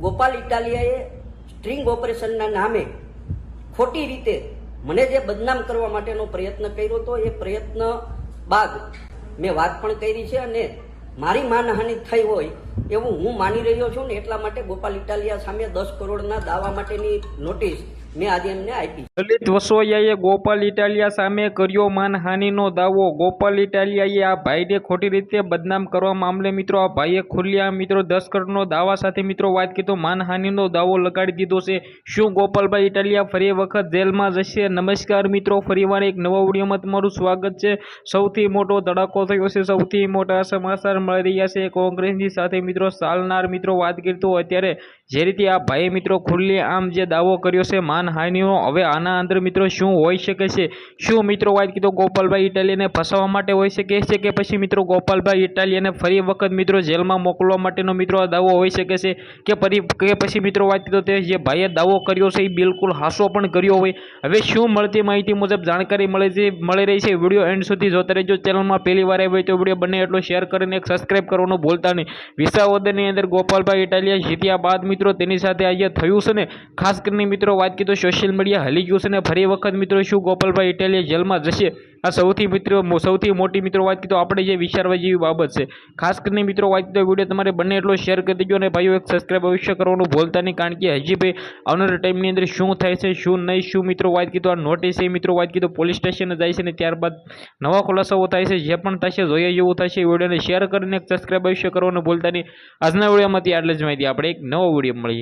Gopal ઇટાલિયાએ string ઓપરેશનના નામે ખોટી રીતે મને જે બદનામ કરવા માટેનો પ્રયત્ન કર્યો હતો એ પ્રયત્ન બાદ મેં વાત પણ કરી છે અને મારી માનહાનિ થઈ હોય એવું હું માની રહ્યો છું ને એટલા માટે ગોપાલ ઇટાલિયા સામે દસ કરોડના દાવા માટેની નોટિસ મેં આજે છે. વસોયાએ ગોપાલ ઇટાલિયા સામે કર્યો માનહાનિનો દાવો. ગોપાલ ઇટાલિયાએ આ ભાઈને ખોટી રીતે બદનામ કરવા મામલે મિત્રો આ ભાઈએ ખુલ્યા મિત્રો દસ કરોડનો દાવા સાથે મિત્રો વાત કીધો. માનહાનિનો દાવો લગાડી દીધો છે. શું ગોપાલભાઈ ઇટાલિયા ફરી વખત જેલમાં જશે? નમસ્કાર મિત્રો, ફરીવાર એક નવા વિડીયોમાં તમારું સ્વાગત છે. સૌથી મોટો ધડાકો થયો છે. સૌથી મોટા સમાચાર મળી રહ્યા છે. કોંગ્રેસની સાથે મિત્રો ચાલનાર મિત્રો વાત કરતો અત્યારે જે રીતે આ ભાઈએ મિત્રો ખુલ્લી આમ જે દાવો કર્યો છે માનહાનિનો હવે આના અંદર મિત્રો શું હોઈ શકે છે? શું મિત્રો વાત કીધો ગોપાલભાઈ ઇટાલિયને ફસાવવા માટે હોઈ શકે છે કે પછી મિત્રો ગોપાલભાઈ ઇટાલિયને ફરી વખત મિત્રો જેલમાં મોકલવા માટેનો મિત્રો દાવો હોઈ શકે છે કે ફરી, કે પછી મિત્રો વાત કીધો તે જે ભાઈએ દાવો કર્યો છે એ બિલકુલ હાસો પણ કર્યો હોય. હવે શું મળતી માહિતી મુજબ જાણકારી મળે છે, મળી રહી છે. વીડિયો એન્ડ સુધી જોતા રહેજો. ચેનલમાં પહેલી વાર આવી હોય તો વીડિયો બને એટલો શેર કરીને એક સબસ્ક્રાઇબ કરવાનું ભૂલતા નહીં. વિસાવદરની અંદર ગોપાલભાઈ ઇટાલિયા જીત્યા બાદ મિત્રો તેની સાથે આજે થયું છે ને? ખાસ કરીને મિત્રો વાત કીધું સોશિયલ મીડિયા હલી ગયું છે ને? ફરી વખત મિત્રો શું ગોપાલભાઈ ઇટાલિયા જેલમાં જશે? આ સૌથી મિત્રો સૌથી મોટી મિત્રો વાત કીધું, આપણે જે વિચારવા જેવી બાબત છે. ખાસ કરીને મિત્રો વાત કીધું વીડિયો તમારે બંને એટલો શેર કરી દેજો અને ભાઈઓ એક સબસ્ક્રાઈબ અવશ્ય કરવાનું ભૂલતા નહીં, કારણ કે હજી ભાઈ આવનારા ટાઈમની અંદર શું થાય છે, શું નહીં, શું મિત્રો વાત કીધું, આ નોટિસ એ મિત્રો વાત કીધું પોલીસ સ્ટેશને જાય છે ને ત્યારબાદ નવા ખુલાસાઓ થાય છે, જે પણ થશે જોઈએ જેવું થશે વિડીયોને શેર કરીને એક સબસ્ક્રાઇબ અવશ્ય કરવાનું ભૂલતા નહીં. આજના વિડીયોમાંથી આટલે જ માહિતી, આપણે એક નવો વીડિયો મળીએ.